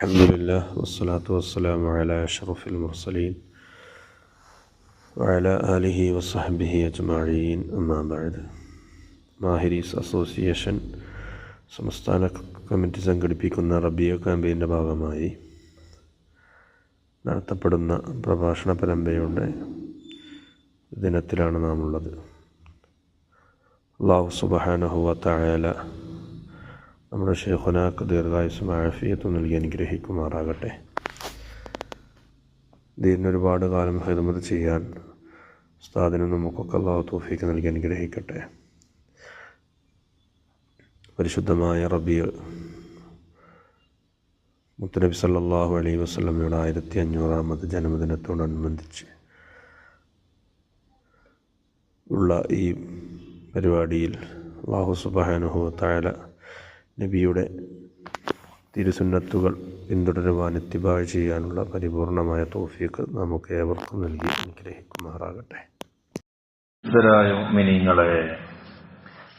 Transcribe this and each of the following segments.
الحمد لله والصلاة والسلام على أشرف المرسلين وعلى آله وصحبه أجمعين أما بعد മാഹിരീസ് association സംസ്ഥാന committee സംഘടിപ്പിക്കുന്ന റബിയ ക്യാമ്പയിൻ്റെ ഭാഗമായി നടത്തപ്പെടുന്ന പ്രഭാഷണ പരമ്പരയുടെ ദിനത്തിലാണ് നാം ഉള്ളത് അള്ളാഹു സുബഹാനഹുവ തായാല നമ്മുടെ ഷെയ്ഖുനാക്ക് ദീർഘായുസും ആഫിയത്തും നൽകി അനുഗ്രഹിക്കുമാറാകട്ടെ. ദീനൊരുപാട് കാലം ഹിദമത് ചെയ്യാൻ ഉസ്താദിനും നമുക്കൊക്കെ അള്ളാഹു തോഫീക്ക് നൽകി അനുഗ്രഹിക്കട്ടെ. പരിശുദ്ധമായ റബിയ മുത്തനബി സല്ലാഹു അലൈ വസ്ലമയുടെ ആയിരത്തി അഞ്ഞൂറാമത് ജന്മദിനത്തോടനുബന്ധിച്ച് ഉള്ള ഈ പരിപാടിയിൽ അള്ളാഹു സുബാനുഹു നബിയുടെ തിരുസുന്നത്തുകൾ പിന്തുടരുവാൻ എത്തിബാഴ് ചെയ്യാനുള്ള പരിപൂർണമായ തോഫിയൊക്കെ നമുക്ക് ഏവർക്കും നൽകി അനുഗ്രഹിക്കുമാറാകട്ടെ. മിനിങ്ങളെ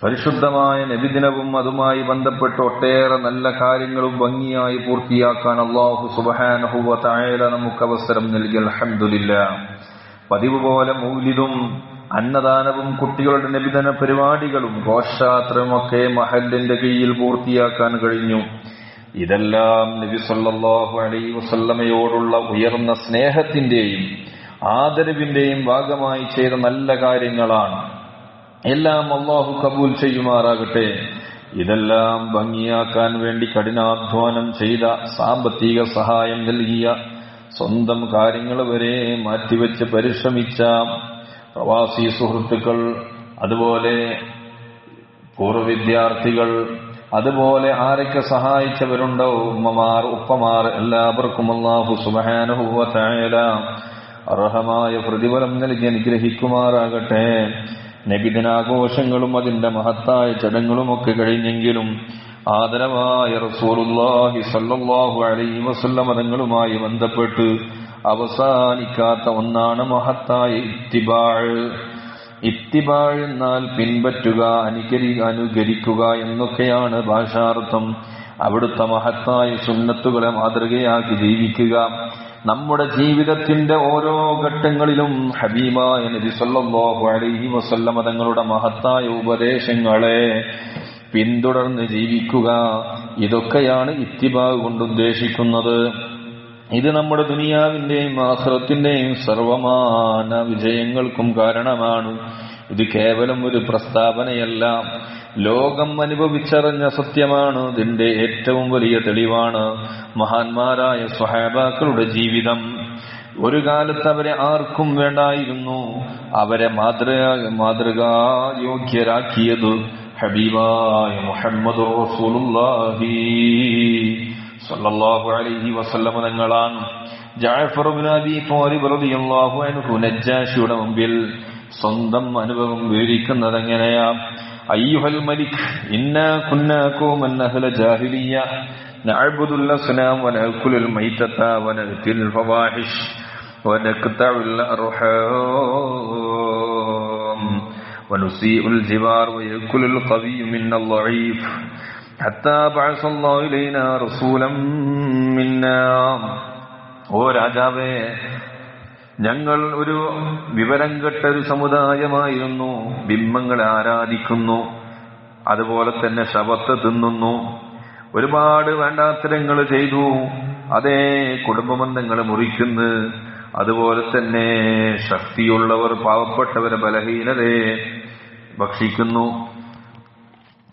പരിശുദ്ധമായ നബിദിനവും അതുമായി ബന്ധപ്പെട്ട് ഒട്ടേറെ നല്ല കാര്യങ്ങളും ഭംഗിയായി പൂർത്തിയാക്കാൻ അള്ളാഹു സുബഹാനഹുവ നമുക്ക് അവസരം നൽകി അലഹമില്ല പതിവ് പോലെ മൗലിതും അന്നദാനവും കുട്ടികളുടെ നിബിധന പരിപാടികളും ഘോഷാത്രമൊക്കെ മഹലിന്റെ കീഴിൽ പൂർത്തിയാക്കാൻ കഴിഞ്ഞു. ഇതെല്ലാം നബി സല്ലാഹു അലൈ വസല്ലമയോടുള്ള ഉയർന്ന സ്നേഹത്തിന്റെയും ആദരവിന്റെയും ഭാഗമായി ചെയ്ത നല്ല കാര്യങ്ങളാണ്. എല്ലാം അള്ളാഹു കബൂൽ ചെയ്യുമാറാകട്ടെ. ഇതെല്ലാം ഭംഗിയാക്കാൻ വേണ്ടി കഠിനാധ്വാനം ചെയ്ത സാമ്പത്തിക സഹായം നൽകിയ സ്വന്തം കാര്യങ്ങൾ വരെ മാറ്റിവെച്ച് പരിശ്രമിച്ച പ്രവാസി സുഹൃത്തുക്കൾ അതുപോലെ പൂർവ വിദ്യാർത്ഥികൾ അതുപോലെ ആരൊക്കെ സഹായിച്ചവരുണ്ടോ? ഉമ്മമാർ ഉപ്പമാർ എല്ലാവർക്കും അള്ളാഹു സുബാനുഭൂവത്തായ അർഹമായ പ്രതിഫലം നൽകി അനുഗ്രഹിക്കുമാറാകട്ടെ. നബിദിനാഘോഷങ്ങളും അതിന്റെ മഹത്തായ ചടങ്ങുകളുമൊക്കെ കഴിഞ്ഞെങ്കിലും ആദരവായ റസൂലുള്ളാഹി സല്ലാഹു അലൈ വസല്ല മതങ്ങളുമായി ബന്ധപ്പെട്ട് അവസാനിക്കാത്ത ഒന്നാണ് മഹത്തായ ഇത്തിബാൾ ഇത്തിബാൾ എന്നാൽ പിൻപറ്റുക അനുകരി അനുകരിക്കുക എന്നൊക്കെയാണ് ഭാഷാർത്ഥം. അവിടുത്തെ മഹത്തായ സുന്നത്തുകളെ മാതൃകയാക്കി ജീവിക്കുക. നമ്മുടെ ജീവിതത്തിന്റെ ഓരോ ഘട്ടങ്ങളിലും ഹബീബായ നബി സല്ലല്ലാഹു അലൈഹി വസല്ലമ തങ്ങളുടെ മഹത്തായ ഉപദേശങ്ങളെ പിന്തുടർന്ന് ജീവിക്കുക. ഇതൊക്കെയാണ് ഇത്തിബാവ് കൊണ്ട് ഉദ്ദേശിക്കുന്നത്. ഇത് നമ്മുടെ ദുനിയാവിന്റെയും ആഹ്റത്തിന്റെയും സർവമാന വിജയങ്ങൾക്കും കാരണമാണ്. ഇത് കേവലം ഒരു പ്രസ്താവനയല്ല. ലോകം അനുഭവിച്ചറിഞ്ഞ സത്യമാണ്. ഇതിന്റെ ഏറ്റവും വലിയ തെളിവാണ് മഹാന്മാരായ സ്വഹാബാക്കളുടെ ജീവിതം. ഒരു കാലത്ത് അവരെ ആർക്കും വേണ്ടായിരുന്നു. അവരെ മാതൃക മാതൃകായോഗ്യരാക്കിയത് ഹബീബായ മുഹമ്മദ് റസൂലുള്ളാഹി. സല്ലല്ലാഹു അലൈഹി വസല്ലമ തങ്ങളാണ് ജാഫർ ബിൻ അബി ത്വാലിബ് റളിയല്ലാഹു അൻഹു നജ്ജാഷിയുടെ മുമ്പിൽ സ്വന്തം അനുഭവം വിവരിക്കുന്നത് എങ്ങനെയാ അയ്യുഹൽ മലിക് ഇന്നാ കുന്നാ ഖൗമൻ അഹ്ല ജാഹിലിയ്യ നഅബ്ദു അൽ-അസ്നാം വനഅകുലു al-മൈതത വനഅതിൽ الفواحش ونقطع الأرحام ونسيء الجوار ويأكل القوي منا الضعيف ഓ രാജാവേ ഞങ്ങൾ ഒരു വിവരം കെട്ട ഒരു സമുദായമായിരുന്നു. ബിംബങ്ങളെ ആരാധിക്കുന്നു. അതുപോലെ തന്നെ ശവത്ത് തിന്നുന്നു. ഒരുപാട് വേണ്ടാത്തരങ്ങൾ ചെയ്തു. അതേ കുടുംബബന്ധങ്ങൾ മുറിക്കുന്നു. അതുപോലെ തന്നെ ശക്തിയുള്ളവർ പാവപ്പെട്ടവരെ ബലഹീനതയെ ഭക്ഷിക്കുന്നു.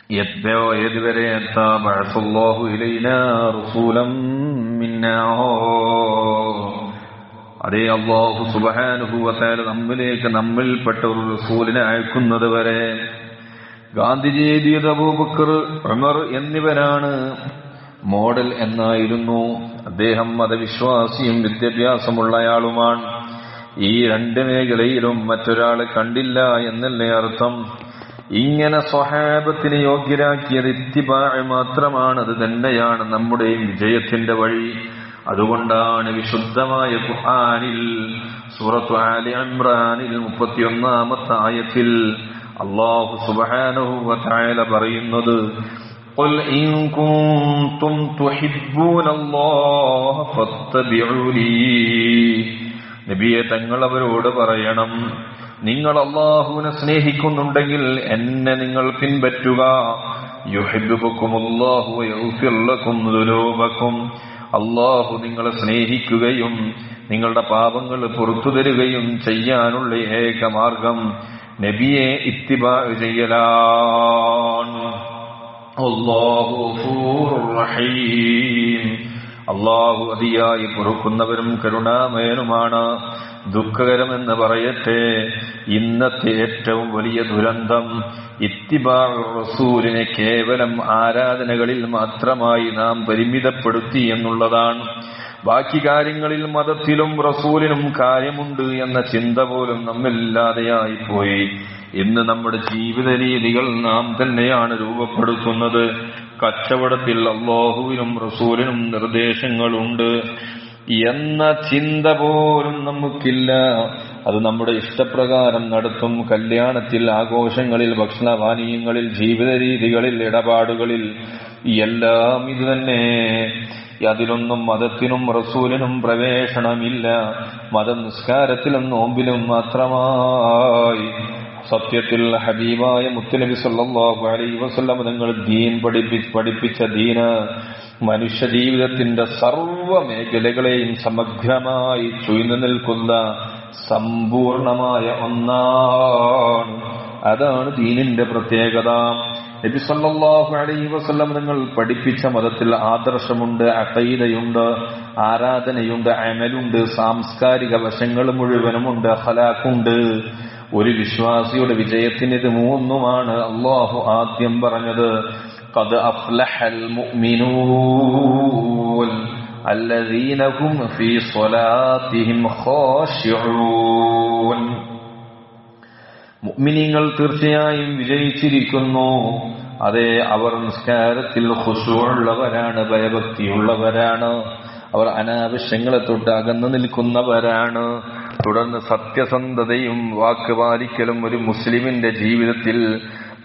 എത്തോ بعث الله إلينا رسولا منا അതേ അള്ളാഹു സുബഹാനുഭൂവത്താൽ നമ്മിലേക്ക് നമ്മിൽപ്പെട്ട ഒരു റസൂലിനെ അയക്കുന്നത് വരെ ഗാന്ധിജി അബൂബക്കർ ഉമർ എന്നിവരാണ്. മോഡൽ എന്നായിരുന്നു. അദ്ദേഹം മതവിശ്വാസിയും വിദ്യാഭ്യാസമുള്ളയാളുമാണ് ഈ രണ്ട് മേഖലയിലും മറ്റൊരാളെ കണ്ടില്ല എന്നല്ലേ അർത്ഥം? ഇങ്ങനെ സ്വഹാബത്തിന് യോഗ്യരാക്കിയത് ഇത്തിബാഴ് മാത്രമാണ് അത് തന്നെയാണ് നമ്മുടെയും വിജയത്തിന്റെ വഴി അതുകൊണ്ടാണ് വിശുദ്ധമായ ഖുർആനിൽ സൂറത്തു ആലി ഇമ്രാനിൽ മുപ്പത്തിയൊന്നാമത്തെ ആയത്തിൽ അള്ളാഹു സുബഹാനഹു വതആല പറയുന്നത് قل إن كنتم تحبون الله فاتبعوني നബിയെ തങ്ങൾ അവരോട് പറയണം നിങ്ങൾ അള്ളാഹുവിനെ സ്നേഹിക്കുന്നുണ്ടെങ്കിൽ എന്നെ നിങ്ങൾ പിൻപറ്റുക. അള്ളാഹു നിങ്ങളെ സ്നേഹിക്കുകയും നിങ്ങളുടെ പാപങ്ങൾ പുറത്തു തരുകയും ചെയ്യാനുള്ള ഏക മാർഗം നബിയെ ഇത്തിബാ ചെയ്യലാണ്. അള്ളാഹു അതിയായി പൊറുക്കുന്നവരും കരുണാമയനുമാണ്. ദുഃഖകരമെന്ന് പറയട്ടെ. ഇന്നത്തെ ഏറ്റവും വലിയ ദുരന്തം ഇത്തിബാ റസൂലിനെ കേവലം ആരാധനകളിൽ മാത്രമായി നാം പരിമിതപ്പെടുത്തി എന്നുള്ളതാണ്. ബാക്കി കാര്യങ്ങളിൽ മതത്തിലും റസൂലിനും കാര്യമുണ്ട് എന്ന ചിന്ത പോലും നമ്മില്ലാതെയായി പോയി. ഇന്ന് നമ്മുടെ ജീവിത രീതികൾ നാം തന്നെയാണ് രൂപപ്പെടുത്തുന്നത്. കച്ചവടത്തിൽ അള്ളാഹുവിനും റസൂലിനും നിർദ്ദേശങ്ങളുണ്ട്. എന്ന ചിന്ത പോലും നമുക്കില്ല. അത് നമ്മുടെ ഇഷ്ടപ്രകാരം നടത്തും. കല്യാണത്തിൽ ആഘോഷങ്ങളിൽ ഭക്ഷണപാനീയങ്ങളിൽ ജീവിത രീതികളിൽ ഇടപാടുകളിൽ എല്ലാം ഇത് തന്നെ. അതിലൊന്നും മതത്തിനും റസൂലിനും പ്രവേശനമില്ല. മതനിസ്കാരത്തിലും നോമ്പിലും മാത്രമായി. സത്യത്തിൽ ഹബീബായ മുത്തലബി സല്ലാഹു അലൈ വസല്ലം നിങ്ങൾ ദീൻ പഠിപ്പി പഠിപ്പിച്ച ദീന് മനുഷ്യ സർവ സർവ മേഖലകളെയും സമഗ്രമായി ചുയന്നു നിൽക്കുന്ന സമ്പൂർണമായ ഒന്നാണ്. അതാണ് ദീനിന്റെ പ്രത്യേകത. നബി സല്ലല്ലാഹു അലൈഹി വസല്ലം നിങ്ങൾ പഠിപ്പിച്ച മതത്തിൽ ആദർശമുണ്ട് അഖീദയുണ്ട് ആരാധനയുണ്ട് അമലുണ്ട് സാംസ്കാരിക വശങ്ങൾ മുഴുവനുമുണ്ട് ഹലാക്കുണ്ട് ഒരു വിശ്വാസിയുടെ വിജയത്തിന് ഇത് മൂന്നുമാണ് അള്ളാഹു ആദ്യം പറഞ്ഞത്. قد أفلح المؤمنون الذين هم في صلاتهم خاشعون മുഅ്മിനീങ്ങൾ തീർച്ചയായും വിജയിച്ചിരിക്കുന്നു അതെ അവർ നിസ്കാരത്തിൽ ഖുശൂഉള്ളവരാണ് ഭയഭക്തിയുള്ളവരാണ് അവർ അനാവശ്യങ്ങളെ തൊട്ട് അകന്നു നിൽക്കുന്നവരാണ് തുടർന്ന് സത്യസന്ധതയും വാക്ക് പാലിക്കലും ഒരു മുസ്ലിമിന്റെ ജീവിതത്തിൽ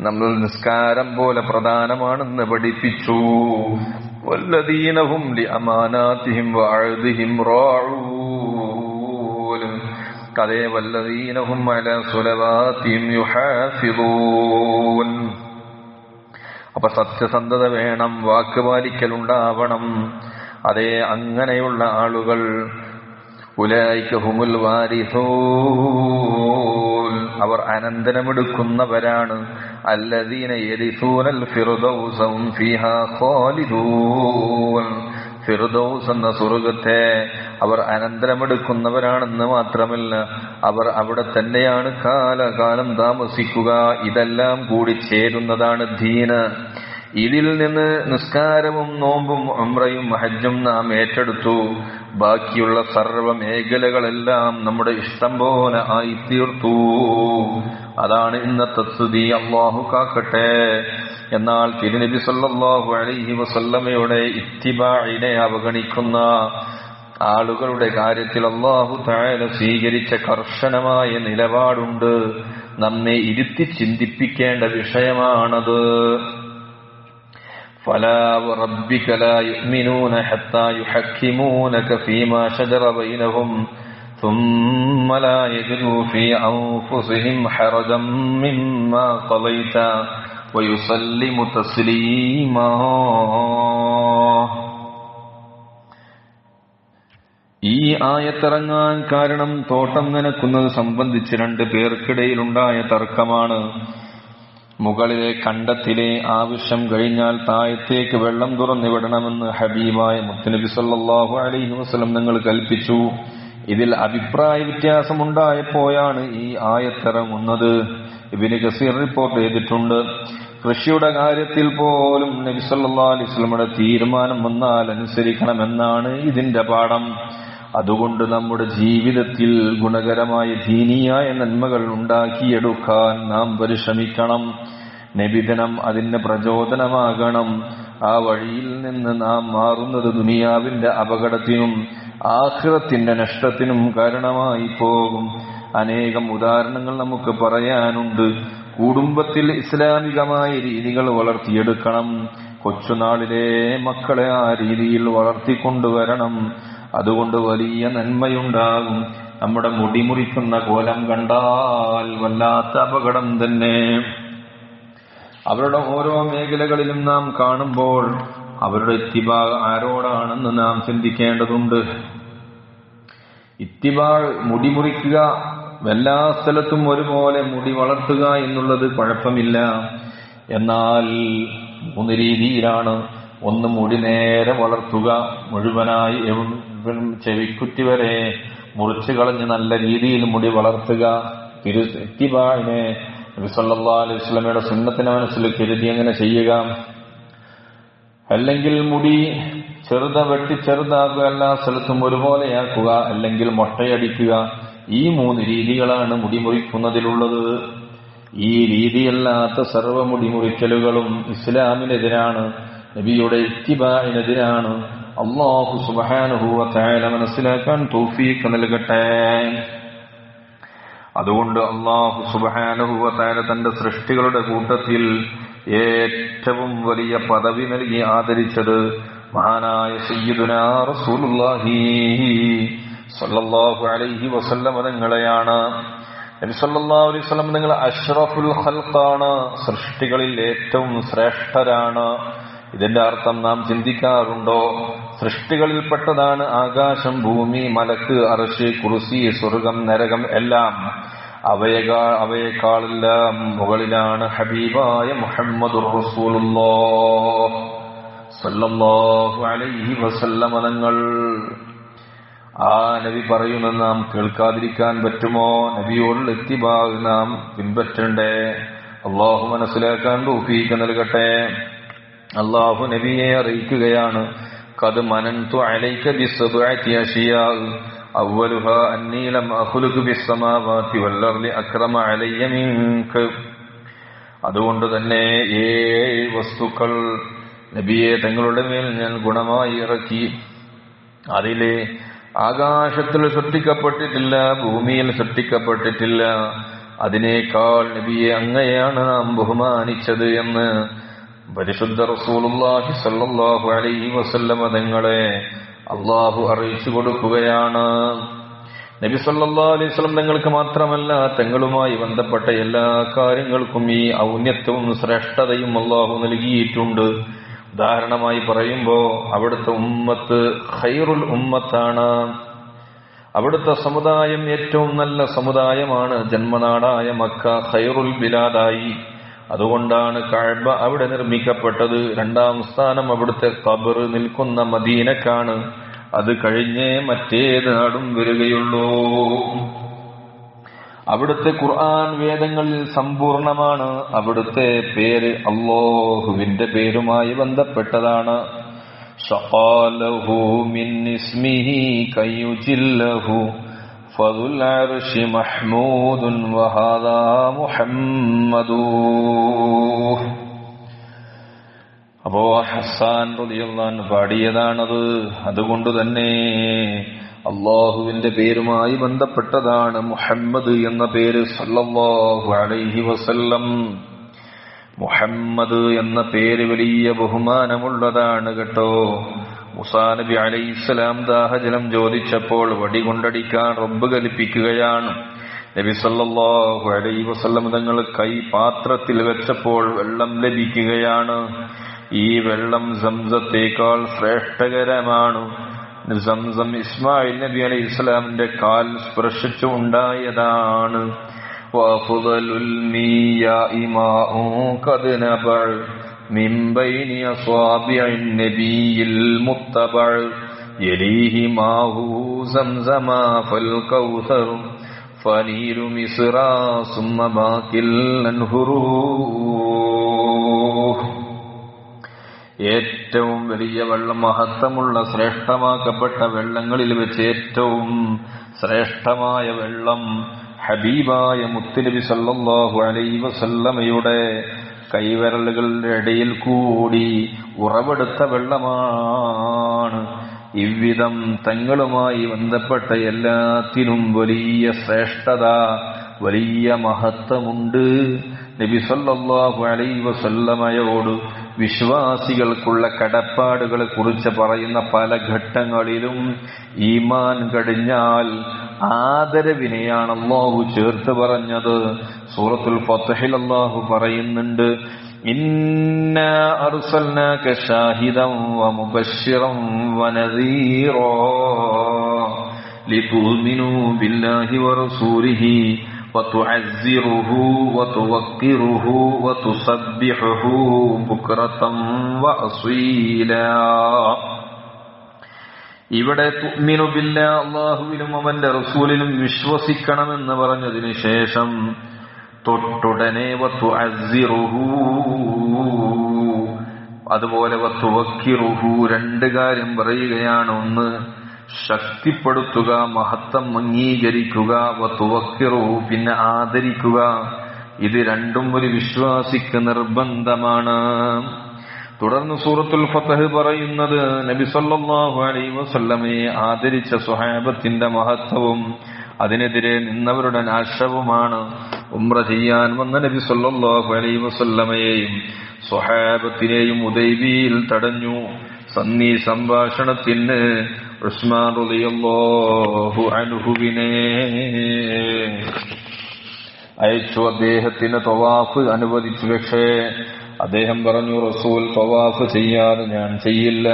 നമ്മൾ നിസ്കാരം പോലെ പ്രധാനമാണെന്ന് പഠിപ്പിച്ചു. വല്ലദീനവും അമാനാത്തിഹിം വാഴുതിഹിം റാഊൻ അതേ വല്ലദീനഹും അല സുലവാത്തിയും യുഹാഫിദൂൻ. അപ്പൊ സത്യസന്ധത വേണം വാക്ക് പാലിക്കലുണ്ടാവണം അതേ അങ്ങനെയുള്ള ആളുകൾ വാരിസൂൻ. അവർ അനന്തരമെടുക്കുന്നവരാണ്. അല്ലദീന ഫിഹാ ഖാലിദൂൻ. ഫിർദൗസ് എന്ന സ്വർഗത്തെ അവർ അനന്തരമെടുക്കുന്നവരാണെന്ന് മാത്രമല്ല അവർ അവിടെ തന്നെയാണ് കാലകാലം താമസിക്കുക. ഇതെല്ലാം കൂടി ചേരുന്നതാണ് ദീന്. ഇതിൽ നിന്ന് നിസ്കാരവും നോമ്പും അമ്രയും ഹജ്ജും നാം ഏറ്റെടുത്തു. ബാക്കിയുള്ള സർവ മേഖലകളെല്ലാം നമ്മുടെ ഇഷ്ടം പോലെ ആയി തീർത്തു അതാണ് ഇന്നത്തെ സ്ഥിതി. അള്ളാഹു കാക്കട്ടെ. എന്നാൽ തിരുനബി സല്ലാഹു അലൈഹി വസല്ലമയുടെ ഇത്തിബായിനെ അവഗണിക്കുന്ന ആളുകളുടെ കാര്യത്തിൽ അള്ളാഹു താഴെ സ്വീകരിച്ച കർശനമായ നിലപാടുണ്ട്. നമ്മെ ഇരുത്തി ചിന്തിപ്പിക്കേണ്ട വിഷയമാണത്. فلا وربك لا يؤمنون حتى يحكمونك فيما شجر بينهم ثم لا يجدوا في أنفسهم حرجا مما قضيت ويسلم تسليما ഈ ആയത്തിറങ്ങാൻ കാരണം തോട്ടം നനക്കുന്നത് സംബന്ധിച്ച് രണ്ട് പേർക്കിടയിലുണ്ടായ തർക്കമാണ് മുകളിലെ കണ്ടത്തിലെ ആവശ്യം കഴിഞ്ഞാൽ താഴത്തേക്ക് വെള്ളം തുറന്നുവിടണമെന്ന് ഹബീബായ മുത്തനബി സല്ലാഹു അലൈഹി വസ്ലം നിങ്ങൾ കൽപ്പിച്ചു. ഇതിൽ അഭിപ്രായ വ്യത്യാസമുണ്ടായപ്പോഴാണ് ഈ ആയത്തിറങ്ങുന്നത്. ഇബിന് ഗസീർ റിപ്പോർട്ട് ചെയ്തിട്ടുണ്ട്. കൃഷിയുടെ കാര്യത്തിൽ പോലും നബി സല്ലാ അലൈഹി സ്വലമയുടെ തീരുമാനം വന്നാൽ അനുസരിക്കണമെന്നാണ് ഇതിന്റെ പാഠം. അതുകൊണ്ട് നമ്മുടെ ജീവിതത്തിൽ ഗുണകരമായ ദീനിയായ നന്മകൾ ഉണ്ടാക്കിയെടുക്കാൻ നാം പരിശ്രമിക്കണം. നിബിധനം അതിന് പ്രചോദനമാകണം. ആ വഴിയിൽ നിന്ന് നാം മാറുന്നത് ദുനിയാവിന്റെ അപകടത്തിനും ആഹ്റത്തിന്റെ നഷ്ടത്തിനും കാരണമായി പോകും. അനേകം ഉദാഹരണങ്ങൾ നമുക്ക് പറയാനുണ്ട്. കുടുംബത്തിൽ ഇസ്ലാമികമായ രീതികൾ വളർത്തിയെടുക്കണം. കൊച്ചുനാളിലെ മക്കളെ ആ രീതിയിൽ വളർത്തിക്കൊണ്ടുവരണം. അതുകൊണ്ട് വലിയ നന്മയുണ്ടാകും. നമ്മുടെ മുടി മുറിക്കുന്ന കോലം കണ്ടാൽ വല്ലാത്ത അപകടം തന്നെ. അവരുടെ ഓരോ മേഖലകളിലും നാം കാണുമ്പോൾ അവരുടെ ഇത്തിബാ ആരോടാണെന്ന് നാം ചിന്തിക്കേണ്ടതുണ്ട്. ഇത്തിബാൾ മുടി മുറിക്കുക എല്ലാ സ്ഥലത്തും ഒരുപോലെ മുടി വളർത്തുക എന്നുള്ളത് കുഴപ്പമില്ല എന്നാൽ മൂന്ന് രീതിയിലാണ് ഒന്ന് മുടി നേരെ വളർത്തുക മുഴുവനായി ചെവിക്കുറ്റി വരെ മുറിച്ചു കളഞ്ഞ് നല്ല രീതിയിൽ മുടി വളർത്തുക. തിരു ഇത്തിബായിനെ നബിസല്ലാ അലൈഹി സ്വലമയുടെ സുന്നത്തിന് മനസ്സിൽ കരുതി അങ്ങനെ ചെയ്യുക. അല്ലെങ്കിൽ മുടി ചെറുത വെട്ടി ചെറുതാക്കുക എല്ലാ സ്ഥലത്തും ഒരുപോലെയാക്കുക അല്ലെങ്കിൽ മൊട്ടയടിക്കുക. ഈ മൂന്ന് രീതികളാണ് മുടി മുറിക്കുന്നതിലുള്ളത്. ഈ രീതിയല്ലാത്ത സർവ മുടി മുറിക്കലുകളും ഇസ്ലാമിനെതിരാണ് നബിയുടെ ഇത്തിബായിനെതിരാണ്. അള്ളാഹു സുബാനുഭൂവ മനസ്സിലാക്കാൻ തോഫീക്ക് നൽകട്ടെ. അതുകൊണ്ട് അള്ളാഹു സുബാനുഭൂവ തന്റെ സൃഷ്ടികളുടെ കൂട്ടത്തിൽ ഏറ്റവും വലിയ പദവി നൽകി ആദരിച്ചത് മഹാനായ സയ്യിദുന അലൈഹി വസല്ലം വസല്ലം നിങ്ങൾ അഷ്റഫുൽ ഖൽഖാണ് സൃഷ്ടികളിൽ ഏറ്റവും ശ്രേഷ്ഠരാണ്. ഇതിന്റെ അർത്ഥം നാം ചിന്തിക്കാറുണ്ടോ? സൃഷ്ടികളിൽപ്പെട്ടതാണ് ആകാശം ഭൂമി മലക്ക് അറശ് കുറുസി സ്വർഗം നരകം എല്ലാം. അവയേക്കാ അവയേക്കാളെല്ലാം മുകളിലാണ് ഹബീബായ മുഹമ്മദ് അലൈഹി ആ നബി പറയുന്നത് നാം കേൾക്കാതിരിക്കാൻ പറ്റുമോ? നബിയോടുള്ള എത്തിഭാഗ് നാം പിൻപറ്റണ്ടേ? അള്ളാഹു മനസ്സിലാക്കാൻ തൗഫീഖ് നൽകട്ടെ? അള്ളാഹു നബിയെ അറിയിക്കുകയാണ്. കത് مننت അലൈക ബിസ്സബഅതി أشياء. أولها أني لم أخلق بالسماوات والأرض أكرم علي منك. അതുകൊണ്ട് തന്നെ ഏഴ് വസ്തുക്കൾ നബിയെ തങ്ങളുടെ മേൽ ഞാൻ ഗുണമായി ഇറക്കി. അതിലെ ആകാശത്തിൽ സൃഷ്ടിക്കപ്പെട്ടിട്ടില്ല ഭൂമിയിൽ സൃഷ്ടിക്കപ്പെട്ടിട്ടില്ല. അതിനേക്കാൾ നബിയെ അങ്ങയാണ് നാം ബഹുമാനിച്ചത് എന്ന് പരിശുദ്ധ റസൂലുള്ളാഹി സല്ലല്ലാഹു അലൈഹി വസല്ലമ തങ്ങളെ അള്ളാഹു അറിയിച്ചു കൊടുക്കുകയാണ്. നബി അലൈഹി വസല്ലം തങ്ങൾക്ക് മാത്രമല്ല തങ്ങളുമായി ബന്ധപ്പെട്ട എല്ലാ കാര്യങ്ങൾക്കും ഈ ഔന്നത്യവും ശ്രേഷ്ഠതയും അള്ളാഹു നൽകിയിട്ടുണ്ട്. ഉദാഹരണമായി പറയുമ്പോ അവിടുത്തെ ഉമ്മത്ത് ഖൈറുൽ ഉമ്മത്താണ്. അവിടുത്തെ സമുദായം ഏറ്റവും നല്ല സമുദായമാണ്. ജന്മനാടായ മക്ക ഖൈറുൽ ബിലാദായി. അതുകൊണ്ടാണ് കഅബ അവിടെ നിർമ്മിക്കപ്പെട്ടത്. രണ്ടാം സ്ഥാനം അവിടുത്തെ കബർ നിൽക്കുന്ന മദീനക്കാണ്. അത് കഴിഞ്ഞേ മറ്റേത് നാടും വരികയുള്ളൂ. അവിടുത്തെ ഖുർആൻ വേദങ്ങളിൽ സമ്പൂർണമാണ്. അവിടുത്തെ പേര് അള്ളാഹുവിന്റെ പേരുമായി ബന്ധപ്പെട്ടതാണ്. ഷഹാലഹു മിൻ ഇസ്മിഹി കയ്യുജില്ലഹു فذو العرش محمود وهذا محمد അപ്പോ ഹസാൻ റളിയല്ലാഹു പാടിയതാണത് അതുകൊണ്ട് തന്നെ അള്ളാഹുവിന്റെ പേരുമായി ബന്ധപ്പെട്ടതാണ് മുഹമ്മദ് എന്ന പേര് സല്ലല്ലാഹു അലൈഹി വസല്ലം മുഹമ്മദ് എന്ന പേര് വലിയ ബഹുമാനമുള്ളതാണ് കേട്ടോ മുസാ നബി അലൈഹിസ്സലാം ദാഹജലം ചോദിച്ചപ്പോൾ വടി കൊണ്ടടിക്കാൻ റബ്ബ് കൽപ്പിക്കുകയാണ് നബി സല്ലല്ലാഹു അലൈഹി വസല്ലം തങ്ങൾ കൈ പാത്രത്തിൽ വെച്ചപ്പോൾ വെള്ളം ലഭിക്കുകയാണ് ഈ വെള്ളം സംസത്തേക്കാൾ ശ്രേഷ്ഠകരമാണ് സംസം ഇസ്മായിൽ നബി അലൈഹി ഇസ്ലാമിന്റെ കാൽ സ്പർശിച്ചു ഉണ്ടായതാണ് وأفضل المياه ماء قد نبع من بين أصابع النبي المتبع يليه ماء زمزم فالكوثر فنيل مصر ثم باقي الأنهر ഏറ്റവും വലിയ വെള്ളം മഹത്വമുള്ള ശ്രേഷ്ഠമാക്കപ്പെട്ട വെള്ളങ്ങളിൽ വെച്ച് ഏറ്റവും ശ്രേഷ്ഠമായ വെള്ളം ഹബീബായ മുത്തുനബി സല്ലല്ലാഹു അലൈഹി വസല്ലമയുടെ കൈവിരലുകളുടെ ഇടയിൽ കൂടി ഉറവെടുത്ത വെള്ളമാണ്. ഇவ்விധം തങ്ങളുമായി ബന്ധപ്പെട്ട എല്ലാത്തിനും വലിയ ശ്രേഷ്ഠത വലിയ മഹത്വമുണ്ട്. നബി സല്ലല്ലാഹു അലൈഹി വസല്ലമയോട് വിശ്വാസികൾക്കുള്ള കടപ്പാടുകളെ കുറിച്ച് പറയുന്ന പല ഘട്ടങ്ങളിലും ഈമാൻ കടിഞ്ഞാൽ ആദരവിനെയാണ് അള്ളാഹു ചേർത്ത് പറഞ്ഞത്. സൂറത്തുൽ ഫത്തഹിൽ അള്ളാഹു പറയുന്നുണ്ട് ഇന്ന أرسلناك شاهدا ومبشرا ونذيرا لتؤمنوا بالله ورسوله وتعزره وتوقره وتسبحه بكرة وأصيلا ഇവിടെ തുമ്മിനുബില്ല അള്ളാഹുവിലും അവന്റെ റസൂലിലും വിശ്വസിക്കണമെന്ന് പറഞ്ഞതിന് ശേഷം തൊട്ടുടനെ വത്തു അസിറുഹു അതുപോലെ വത്തു വക്കിറുഹു രണ്ട് കാര്യം പറയുകയാണ് ഒന്ന് ശക്തിപ്പെടുത്തുക മഹത്വം അംഗീകരിക്കുക വത്തു വക്കിറുഹു പിന്നെ ആദരിക്കുക. ഇത് രണ്ടും ഒരു വിശ്വാസിക്ക് നിർബന്ധമാണ്. തുടർന്ന് സൂറത്തുൽ ഫതഹ് പറയുന്നത് നബി സല്ലല്ലാഹു അലൈഹി വസല്ലമയെ ആദരിച്ച സ്വഹാബത്തിന്റെ മഹത്വവും അതിനെതിരെ നിന്നവരുടെ നാശവുമാണ്. ഉംറ ചെയ്യാൻ വന്ന നബി സല്ലല്ലാഹു അലൈഹി വസല്ലമയെയും സ്വഹാബത്തിനെയും ഉദൈവിയിൽ തടഞ്ഞു. സന്നി സംഭാഷണത്തിന് ഉസ്മാൻ അൻഹുവിനെ അയച്ചു അദ്ദേഹത്തിന് തവാഫ് അനുവദിച്ചു. പക്ഷേ അദ്ദേഹം പറഞ്ഞു റസൂൽ തവാഫ് ചെയ്യാതെ ഞാൻ ചെയ്യില്ല.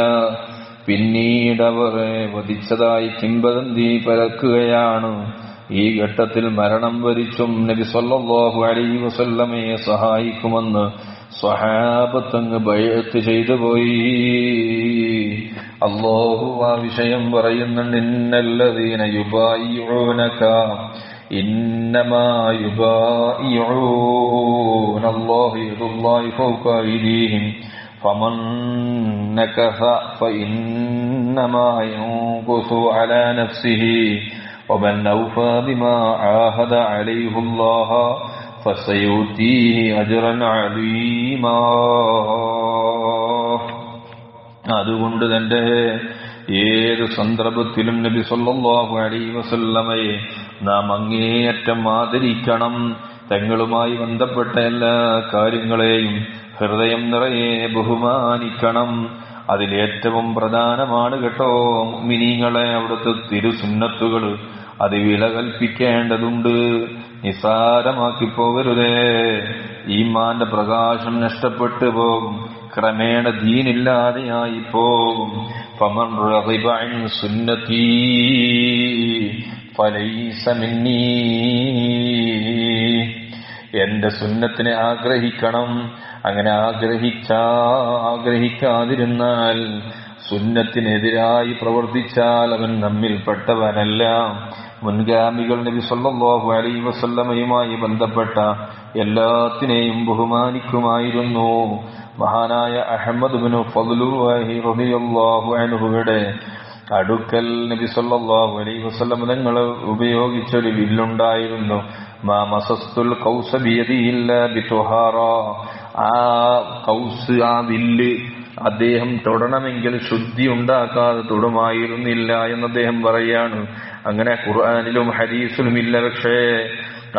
പിന്നീട് അവരെ വധിച്ചതായി കിംബദന്തി പരക്കുകയാണ്. ഈ ഘട്ടത്തിൽ മരണം വരിച്ചും നബി സല്ലാഹു അലൈ വസല്ലമയെ സഹായിക്കുമെന്ന് സ്വഹാബത്തങ്ങ് ബയത്ത് ചെയ്തു പോയി അല്ലാഹു ആ വിഷയം പറയുന്നുണ്ട് ഇന്നല്ലദീന യുബായിഊനക إنما يبايعون الله يد الله فوق أيديهم فمن نكث فإنما ينكث على نفسه ومن أوفى بما عاهد عليه الله فسيؤتيه أجرا عظيما അതുകൊണ്ട് തന്റെ ഏത് സന്ദർഭത്തിലും നബി സല്ലല്ലാഹു അലൈഹി വസല്ലമയെ നാം അങ്ങേയറ്റം ആദരിക്കണം തങ്ങളുമായി ബന്ധപ്പെട്ട എല്ലാ കാര്യങ്ങളെയും ഹൃദയം നിറയെ ബഹുമാനിക്കണം അതിലേറ്റവും പ്രധാനമാണ് കേട്ടോ മിനിങ്ങളെ അവിടുത്തെ തിരുസുന്നത്തുകൾ അത് വില കൽപ്പിക്കേണ്ടതുണ്ട് നിസാരമാക്കി പോകരുതേ. ഈമാന്റെ പ്രകാശം നഷ്ടപ്പെട്ടു പോകും. ക്രമേണ ദീനില്ലാതെയായി പോകും. ഫമൻ സുന്നത്തി അൻ സുന്നതി ഫലൈസ മിന്നീ. എന്റെ സുന്നത്തിനെ ആഗ്രഹിക്കണം. അങ്ങനെ ആഗ്രഹിച്ച ആഗ്രഹിക്കാതിരുന്നാൽ സുന്നത്തിനെതിരായി പ്രവർത്തിച്ചാൽ അവൻ നമ്മിൽപ്പെട്ടവനല്ല മുൻഗാമികൾ നബി സല്ലാഹു അലൈ വസല്ലമയുമായി ബന്ധപ്പെട്ട എല്ലാത്തിനെയും ബഹുമാനിക്കുമായിരുന്നു. മഹാനായ അഹമ്മദ് ബിനു ഫദ്ലുല്ലാഹി റളിയല്ലാഹു അനുഹുവിടെ അടുക്കൽ നബി സല്ലാഹു അലൈ വസ്ലം നിങ്ങൾ ഉപയോഗിച്ചൊരു വില്ലുണ്ടായിരുന്നു. മാ മസസ്തുൽ കൗസ ബിയദിയില്ല ബിതുഹാറ ആ കൗസ് ആ വില്ല് അദ്ദേഹം തൊടണമെങ്കിൽ ശുദ്ധി ഉണ്ടാക്കാതെ തൊടുമായിരുന്നില്ല എന്ന് അദ്ദേഹം പറയാണ്. അങ്ങനെ ഖുർആാനിലും ഹദീസിലും ഇല്ല പക്ഷേ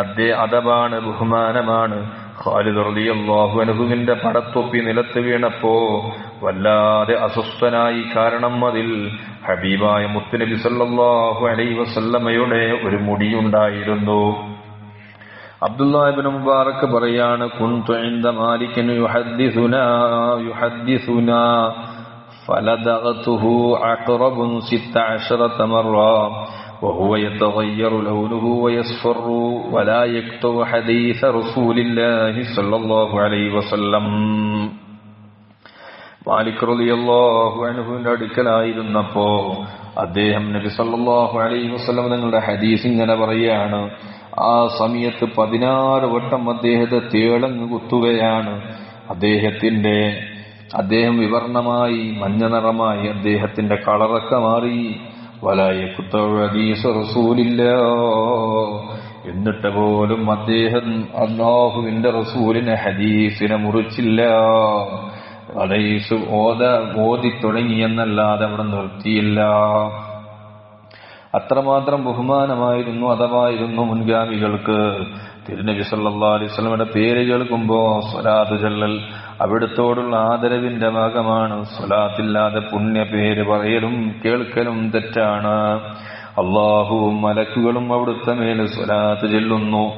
അതേ അതബാണ് ബഹുമാനമാണ് ഖാലിദ് റളിയല്ലാഹു അൻഹുവിന്റെ പടത്തൊപ്പി നിലത്ത് വീണപ്പോ വല്ലാതെ അസ്വസ്ഥനായി കാരണം അതിൽ ഹബീബായ മുത്തുനബി സല്ലല്ലാഹു അലൈഹി വസല്ലമയുടെ ഒരു മുടിയുണ്ടായിരുന്നു അബ്ദുല്ലാഹിബ്നു മുബാറക് പറയാണ് കുൻതു ഇൻദ മാലികൻ യുഹദ്ദിസുനാ യുഹദ്ദിസുനാ فلدغته عقرب ست عشرة مرة وهو يتغير لونه ويصفر ولا يكتب حديث رسول الله صلى الله عليه وسلم മാലിക് റളിയല്ലാഹു അൻഹുവിന്റെ അടുക്കലായിരുന്നപ്പോ അദ്ദേഹം നബി സല്ലല്ലാഹു അലൈഹി വസല്ലം തങ്ങളുടെ ഹദീസ് ഇങ്ങനെ പറയാണ് ആ സമയത്ത് പതിനാറ് വട്ടം അദ്ദേഹത്തെ തേളങ്ങ് കുത്തുകയാണ് അദ്ദേഹത്തിന്റെ അദ്ദേഹം വിവർണമായി മഞ്ഞ നിറമായി അദ്ദേഹത്തിന്റെ കളറൊക്കെ മാറി വലായക്കുത്തീസ് الله എന്നിട്ട് പോലും അദ്ദേഹം അള്ളാഹുവിന്റെ റസൂലിനെ ഹദീസിനെ മുറിച്ചില്ല. ഹദീസ് ഓത തുടങ്ങിയെന്നല്ലാതെ അവിടെ നിർത്തിയില്ല. അത്രമാത്രം ബഹുമാനമായിരുന്നു അഥവായിരുന്നു മുൻഗാമികൾക്ക്. തിരുനബി സല്ലാ അലൈഹി സ്വലമിന്റെ പേര് കേൾക്കുമ്പോ സ്വലാത്ത് ചൊല്ലൽ അവിടുത്തോടുള്ള ആദരവിന്റെ ഭാഗമാണ്. സ്വലാത്തില്ലാതെ പുണ്യ പേര് പറയലും കേൾക്കലും തെറ്റാണ്. അള്ളാഹുവും മലക്കുകളും അവിടുത്തെ മേൽ സ്വലാത്ത് ചെല്ലുന്നു.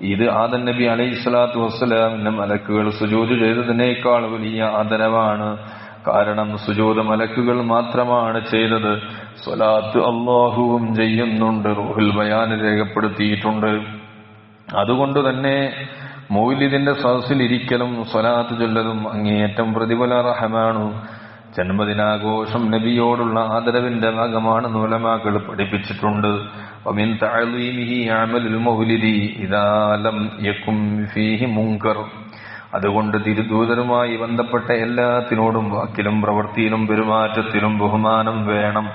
ഇത് ആദൻ നബി അലൈഹി സ്വലാത്തു വസ്സലാമിന്റെ മലക്കുകൾ സുജൂത് ചെയ്തതിനേക്കാൾ വലിയ ആദരവാണ്. കാരണം സുജോത മലക്കുകൾ മാത്രമാണ് ചെയ്തത്. സ്വലാത്ത് അള്ളാഹുവും ചെയ്യുന്നുണ്ട്. റൂഹുൽ ബയാൻ രേഖപ്പെടുത്തിയിട്ടുണ്ട്. അതുകൊണ്ട് തന്നെ മൗലിദിന്റെ സദസ്സിൽ ഇരിക്കലും സ്വലാത്ത് ചൊല്ലലും അങ്ങേയറ്റം പ്രതിഫലർഹമാണ് ജന്മദിനാഘോഷം നബിയോടുള്ള ആദരവിന്റെ ഭാഗമാണ് നൂലമാക്കൾ പഠിപ്പിച്ചിട്ടുണ്ട് ومن تعظيمه عمل المولد إذا لم يكن فيه منكر അതുകൊണ്ട് തിരുദൂതരുമായി ബന്ധപ്പെട്ട എല്ലാത്തിനോടും വാക്കിലും പ്രവൃത്തിയിലും പെരുമാറ്റത്തിലും ബഹുമാനം വേണം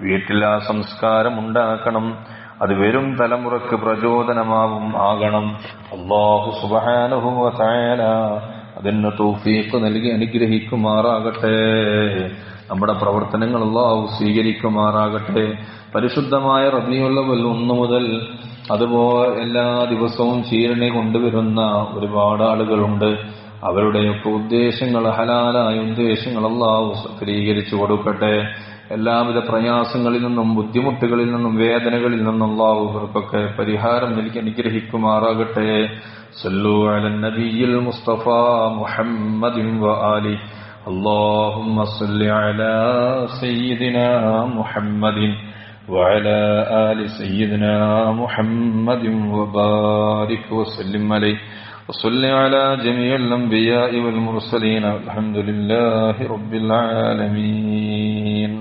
വീട്ടിൽ ആ സംസ്കാരം ഉണ്ടാക്കണം അത് വരും തലമുറയ്ക്ക് പ്രചോദനമാവും ആകണം. അള്ളാഹു സുബാനുഭവ അതിന് തൗഫീഖ് നൽകി അനുഗ്രഹിക്കുമാറാകട്ടെ. നമ്മുടെ പ്രവർത്തനങ്ങൾ അള്ളാഹു സ്വീകരിക്കുമാറാകട്ടെ. പരിശുദ്ധമായ റബിയുള്ളവൽ ഒന്നു മുതൽ അതുപോലെ എല്ലാ ദിവസവും ചീരണി കൊണ്ടുവരുന്ന ഒരുപാട് ആളുകളുണ്ട്. അവരുടെയൊക്കെ ഉദ്ദേശങ്ങൾ ഹലാലായ ഉദ്ദേശങ്ങൾ അള്ളാഹു സക്രീകരിച്ചു കൊടുക്കട്ടെ. എല്ലാവിധ പ്രയാസങ്ങളിൽ നിന്നും ബുദ്ധിമുട്ടുകളിൽ നിന്നും വേദനകളിൽ നിന്നും അള്ളാഹു ഇവർക്കൊക്കെ പരിഹാരം നൽകി അനുഗ്രഹിക്കുമാറാകട്ടെ സല്ലു അലൻ നബിയിൽ മുസ്തഫ മുഹമ്മദിൻ വആലി اللهم صل على سيدنا محمد وعلى آل سيدنا محمد وبارك وسلم عليه وصل على جميع الأنبياء والمرسلين والحمد لله رب العالمين